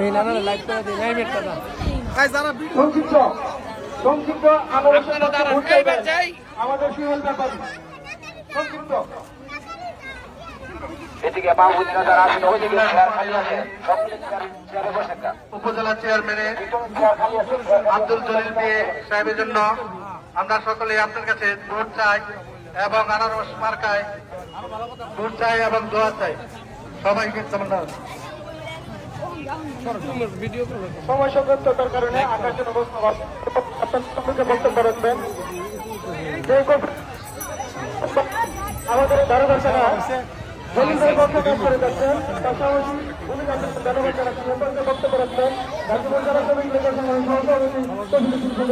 এই না না লাইভ করে দিই নাই মেটটা দাও সংক্ষিপ্ত সংক্ষিপ্ত আলোচনা আমাদের সুহেল ব্যাপারী। সংক্ষিপ্ত। এদিকে মাহবুবুদ্দিন যারা আসেন ওইদিকে চেয়ার খালি আছে। চেয়ারে বসেন না উপজেলা চেয়ারম্যানে পিছনে চেয়ার খালি আছে চেয়ার খালি আছে। আব্দুল জলিল সাহেবের জন্য আমরা সকলে আপনার কাছে ভোট চাই এবং আনারস মার্কায় ভোট চাই? এবং দোয়া চাই সবাইকে সময় সংক্ষিপ্ততার কারণে আকাশের অবস্থা আপনার সম্পর্কে যে কর্তৃ- আমাদের জলিলের পক্ষে কাজ করে যাচ্ছেন, পাশাপাশি সম্পর্কে বক্তব্য সংগ্রামী সহসভাপতি তফিকুল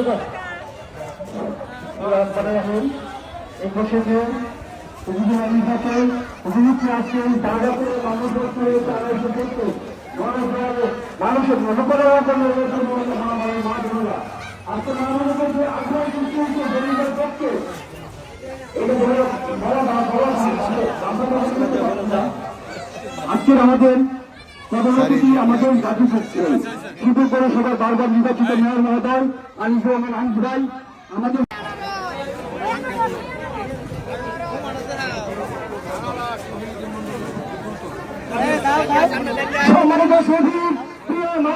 আজকের আমাদের সভাপতি আমাদের জাতি পক্ষে শুধু করে সবার বারবার নির্বাচিত মেয়র মহোদয়, আনিসুর রহমান আমাদের সম্মানিত সচিব প্রিয় মা